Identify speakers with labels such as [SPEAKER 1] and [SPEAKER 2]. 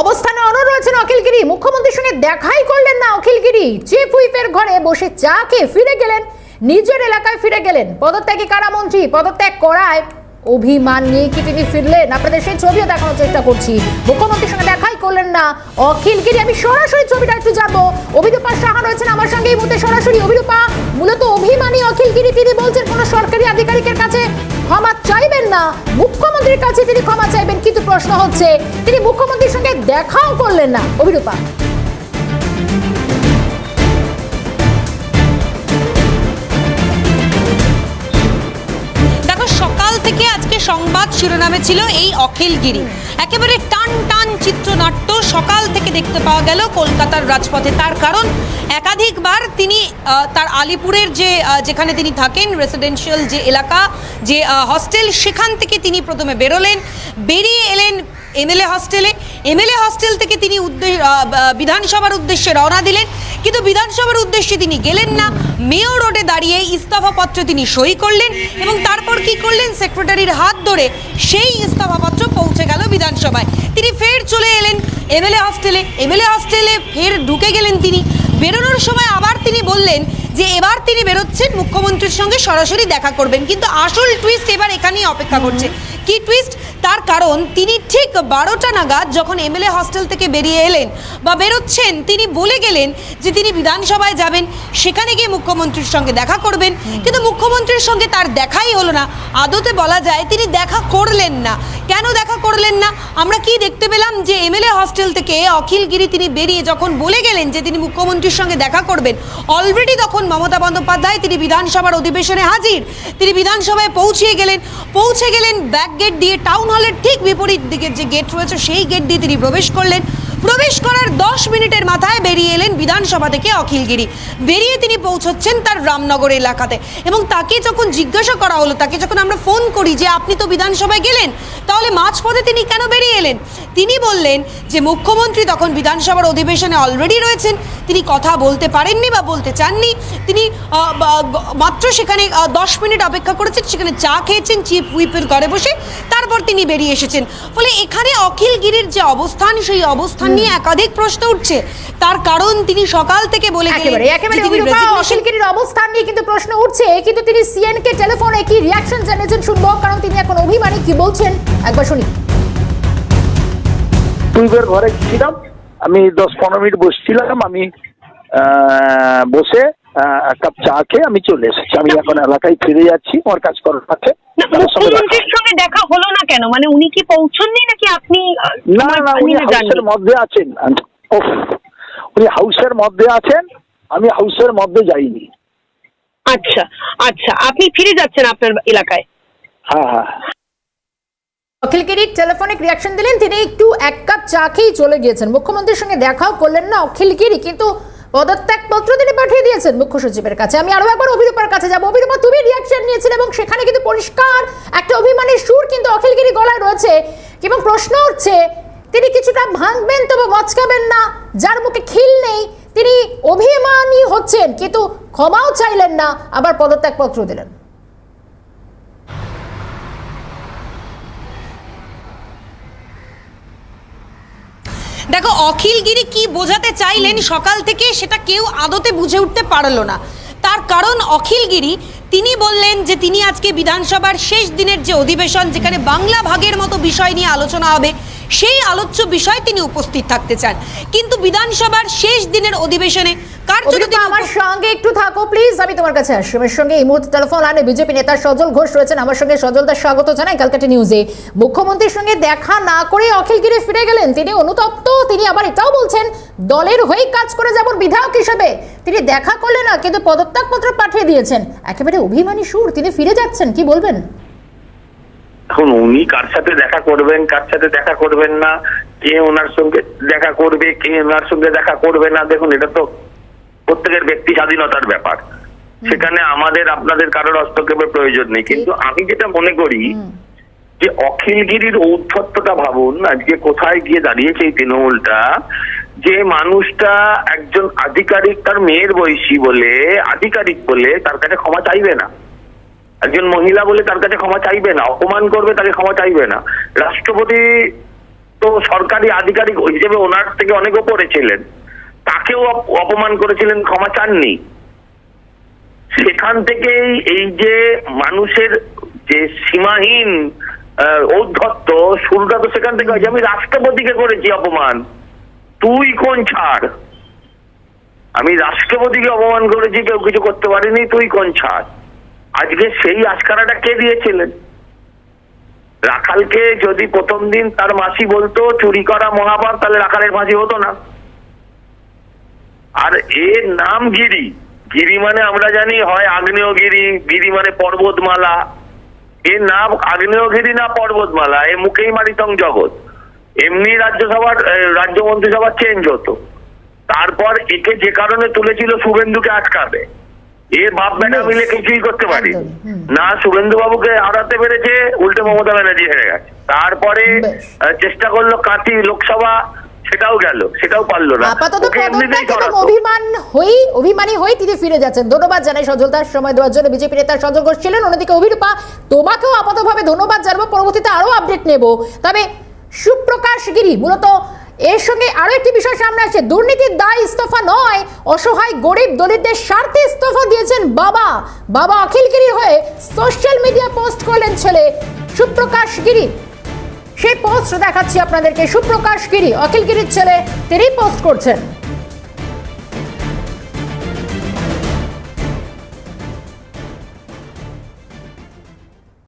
[SPEAKER 1] অবস্থানে অনর রয়েছেন অখিলগিরি। মুখ্যমন্ত্রীর সঙ্গে দেখাই করলেন না অখিলগিরি। চিফ হুইপের ঘরে বসে চা খেয়ে ফিরে গেলেন, নিজের এলাকায় ফিরে গেলেন। পদত্যাগী কারামন্ত্রী পদত্যাগ করায় অভিমান নিয়ে কি তিনি ফিরলেন? আপনাদের সেই ছবিও দেখানোর চেষ্টা করছি। মুখ্যমন্ত্রীর সঙ্গে দেখাই করলেন না। অখিলগিরি আমি সরাসরি ছবিটা একটু জানব। অভিরূপা সাহা রয়েছেন আমার সঙ্গে এই মুহূর্তে সরাসরি। অভিরূপা, মূলত অভিমানী অখিলগিরি তিনি বলছেন কোনো সরকারি আধিকারিকের কাছে ক্ষমা চাইবেন না? মুখ্যমন্ত্রীর কাছে তিনি ক্ষমা চাইবেন, কিন্তু প্রশ্ন হচ্ছে, তিনি মুখ্যমন্ত্রীর সঙ্গে দেখাও করলেন না। অভিরূপা।
[SPEAKER 2] সংবাদ শিরোনামে ছিল এই অখিলগিরি। একেবারে টান টান চিত্রনাট্য সকাল থেকে দেখতে পাওয়া গেল কলকাতার রাজপথে। তার কারণ, একাধিকবার তিনি তার আলিপুরের যে যেখানে তিনি থাকেন রেসিডেন্সিয়াল যে এলাকা, যে হস্টেল সেখান থেকে তিনি প্রথমে বেরোলেন। বেরিয়ে এলেন এমএলএ হস্টেলে এমএলএ হস্টেল থেকে তিনি উদ্দে- আহ, বা- বিধানসভার উদ্দেশ্যে রওনা দিলেন। কিন্তু বিধানসভার উদ্দেশ্যে তিনি গেলেন না। মেয়র রোডে দাঁড়িয়ে ইস্তফাপত্র তিনি সই করলেন এবং তারপর কি করলেন? সেক্রেটারির হাত ধরে সেই ইস্তফাপত্র পৌঁছে গেল বিধানসভায়। তিনি ফের চলে এলেন এমএলএ হস্টেলে এমএলএ হস্টেলে ফের ঢুকে গেলেন তিনি। বেরোনোর সময় আবার তিনি বললেন যে এবার তিনি বেরোচ্ছেন। মুখ্যমন্ত্রীর সঙ্গে সরাসরি দেখা করবেন। কিন্তু আসল টুইস্ট এবার এখানেই অপেক্ষা করছে। কি টুইস্ট তার কারণ তিনি ঠিক বারোটা নাগাদ যখন এমএলএ হস্টেল থেকে বেরিয়ে এলেন বা বেরোচ্ছেন তিনি বলে গেলেন যে তিনি বিধানসভায় যাবেন সেখানে গিয়ে মুখ্যমন্ত্রীর সঙ্গে দেখা করবেন। কিন্তু মুখ্যমন্ত্রীর সঙ্গে তার দেখাই হলো না। আদতে বলা যায় তিনি দেখা করলেন না। কেন দেখা করলেন না? আমরা কি দেখতে পেলাম যে এমএলএ হস্টেল থেকে অখিলগিরি তিনি বেরিয়ে যখন বলে গেলেন যে তিনি মুখ্যমন্ত্রীর সঙ্গে দেখা করবেন অলরেডি তখন মমতা বন্দ্যোপাধ্যায় তিনি বিধানসভার অধিবেশনে হাজির। তিনি বিধানসভায় পৌঁছিয়ে গেলেন। পৌঁছে গেলেন ব্যাক গেট দিয়ে টাউন হলের ঠিক বিপরীত দিকের যে গেট রয়েছে, সেই গেট দিয়ে তিনি প্রবেশ করলেন। প্রবেশ করার দশ মিনিটের মাথায় বেরিয়ে এলেন বিধানসভা থেকে অখিলগিরি। বেরিয়ে তিনি পৌঁছচ্ছেন তার রামনগর এলাকাতে এবং তাকে যখন জিজ্ঞাসা করা হলো, তাকে যখন আমরা ফোন করি যে আপনি তো বিধানসভায় গেলেন, তাহলে মাঝপথে তিনি কেন বেরিয়ে এলেন? তিনি বললেন যে মুখ্যমন্ত্রী তখন বিধানসভার অধিবেশনে অলরেডি রয়েছেন, তিনি কথা বলতে পারেননি বা বলতে চাননি। তিনি মাত্র সেখানে দশ মিনিট অপেক্ষা করেছেন, সেখানে চা খেয়েছেন চিফ হুইপের ঘরে বসে তারপর তিনি বেরিয়ে এসেছেন। ফলে এখানে অখিলগিরির যে অবস্থান, সেই অবস্থান নিয়ে একাধিক প্রশ্ন উঠছে। তার কারণ তিনি সকাল থেকে বলে
[SPEAKER 1] একেবারে একেবারে অখিলগিরির অবস্থান নিয়ে কিন্তু প্রশ্ন উঠছে কিন্তু তিনি সিএন কে টেলিফোনে কি রিয়াকশন জানিয়েছেন শুনব কারণ তিনি এখন অভিমানী কি বলছেন? একবার শুনি।
[SPEAKER 3] পূর্বের ঘরে ছিলাম আমি দশ পনেরো মিনিট বসছিলাম আমি আহ, বসে এক কাপ চা খেয়ে আমি চলে এসেছি। আমি এখন এলাকায় ফিরে যাচ্ছি আমার কাজ করার আছে।
[SPEAKER 4] মুখ্যমন্ত্রীর সঙ্গে দেখা হলো না কেন? মানে উনি কি পৌঁছননি নাকি আপনি
[SPEAKER 3] না না উনি হাউসের মধ্যে আছেন। উনি হাউসের মধ্যে আছেন আমি হাউসের মধ্যে যাইনি।
[SPEAKER 4] আচ্ছা আচ্ছা আপনি ফিরে যাচ্ছেন আপনার এলাকায়।
[SPEAKER 3] হ্যাঁ হ্যাঁ।
[SPEAKER 1] অখিলগিরি টেলিফোনিক রিয়াকশন দিলেন তিনি একটু এক কাপ চা খেয়েই চলে গিয়েছেন। মুখ্যমন্ত্রীর সঙ্গে দেখাও করলেন না অখিলগিরি কিন্তু পদত্যাগপত্র তিনি পাঠিয়ে দিয়েছেন মুখ্য সচিবের কাছে। আমি আরও একবার অভিরূপার কাছে যাব। অভিরূপা, তুমি রিয়াকশন নিয়েছিলে এবং সেখানে কিন্তু পরিষ্কার একটা অভিমানের সুর কিন্তু অখিলগিরি গলায় রয়েছে এবং প্রশ্ন হচ্ছে তিনি কিছুটা ভাঙবেন তবে মচকাবেন না, যার মুখে খিল নেই, তিনি অভিমানই হচ্ছেন কিন্তু ক্ষমাও চাইলেন না, আবার পদত্যাগপত্র দিলেন।
[SPEAKER 2] দেখো অখিলগিরি কি বোঝাতে চাইলেন সকাল থেকে সেটা কেউ আদতে বুঝে উঠতে পারল না। তার কারণ অখিলগিরি তিনি বললেন যে তিনি আজকে বিধানসভার শেষ দিনের যে অধিবেশন যেখানে বাংলা ভাগের মতো বিষয় নিয়ে আলোচনা হবে সেই আলোচ্য বিষয় তিনি উপস্থিত থাকতে চান। কিন্তু বিধানসভার শেষ দিনের অধিবেশনে
[SPEAKER 1] আমার সঙ্গে একটু থাকো প্লিজ আমি তোমার কাছে আসছি। আমার সঙ্গে এই মুহূর্তে টেলিফোন লাইনে বিজেপি নেতা সজল ঘোষ রয়েছেন। আমার সঙ্গে সজল দাস স্বাগত জানাই ক্যালকাটা নিউজে মুখ্যমন্ত্রীর সঙ্গে দেখা না করে অখিলগিরি ফিরে গেলেন। তিনি অনুতপ্ত তিনি আবার এটাও বলছেন দলের কাজ করে বিধায়ক হিসেবে। তিনি দেখা করলেন না কিন্তু পদত্যাগপত্র পাঠিয়ে দিয়েছেন। একেবারে অভিমানী সুর তিনি ফিরে যাচ্ছেন কি বলবেন?
[SPEAKER 5] এখন উনি কার সাথে দেখা করবেন কার সাথে দেখা করবেন না কে ওনার সঙ্গে দেখা করবে কে ওনার সঙ্গে দেখা করবে না দেখুন এটা তো প্রত্যেকের ব্যক্তি স্বাধীনতার ব্যাপার। সেখানে আমাদের আপনাদের কারোর হস্তক্ষেপের প্রয়োজন নেই। কিন্তু আমি যেটা মনে করি যে অখিলগিরির ঔদ্ধত্যটা ভাবুন আজকে কোথায় গিয়ে দাঁড়িয়েছে এই তৃণমূলটা যে মানুষটা একজন আধিকারিক তার মেয়ের বয়সী বলে আধিকারিক বলে তার কাছে ক্ষমা চাইবে না। একজন মহিলা বলে তার কাছে ক্ষমা চাইবে না, অপমান করবে তাকে ক্ষমা চাইবে না। রাষ্ট্রপতি তো সরকারি আধিকারিক হিসেবে ওনার থেকে অনেক ওপরে ছিলেন। তাকেও অপমান করেছিলেন, ক্ষমা চাননি। সেখান থেকেই এই যে মানুষের যে সীমাহীন ঔদ্ধত্য, শুরুটা তো সেখান থেকে হয়েছে। আমি রাষ্ট্রপতিকে করেছি অপমান। তুই কোন ছাড়? আমি রাষ্ট্রপতিকে অপমান করেছি, কেউ কিছু করতে পারিনি, তুই কোন ছাড়? আজকে সেই আস্কারাটা কে দিয়েছিলেন? রাখালকে যদি প্রথম দিন তার মাসি বলতো, চুরি করা মহাপাপ, তাহলে রাখালের ফাঁসি হতো না। আর এর নাম গিরি। গিরি মানে আমরা জানি হয় আগ্নেয়গিরি, গিরি মানে পর্বতমালা। এর নাম আগ্নেয়গিরি না পর্বতমালা, এ মুখেই মারিতং জগৎ। এমনি রাজ্যসভার রাজ্য মন্ত্রিসভার চেঞ্জ হতো। তারপর একে যে কারণে তুলেছিল, শুভেন্দুকে আটকাবে। এ বাপ বেটা মিলে কিছুই করতে পারি না শুভেন্দু বাবুকে হারাতে পেরেছে উল্টে মমতা ব্যানার্জি হেরে গেছে। তারপরে চেষ্টা করল লোকসভা সেটাও গেল সেটাও পারল না।
[SPEAKER 1] আপাতত। অভিমান হই অভিমানী হই তিনি ফিরে যাচ্ছেন। ধন্যবাদ জানাই সজলদার সময় দেওয়ার জন্য বিজেপি নেতা সজল ঘোষ ছিলেন। অন্যদিকে অভিরূপা তোমাকেও আপাতভাবে ধন্যবাদ জানাব পরবর্তীতে আরও আপডেট নেব। তবে সুপ্রকাশ গিরি মূলত এর সঙ্গে আরও একটি বিষয় সামনে আসছে। দুর্নীতির দায় ইস্তফা নয়, অসহায় গরিব দলিতদের স্বার্থে ইস্তফা দিয়েছেন বাবা। বাবা অখিল গিরি হয়ে সোশ্যাল মিডিয়া পোস্ট করলেন ছেলে সুপ্রকাশ গিরি। সেই পোস্ট দেখাচ্ছি আপনাদেরকে, সুপ্রকাশ গিরি অখিল গিরির ছেলে তিনি পোস্ট করছেন।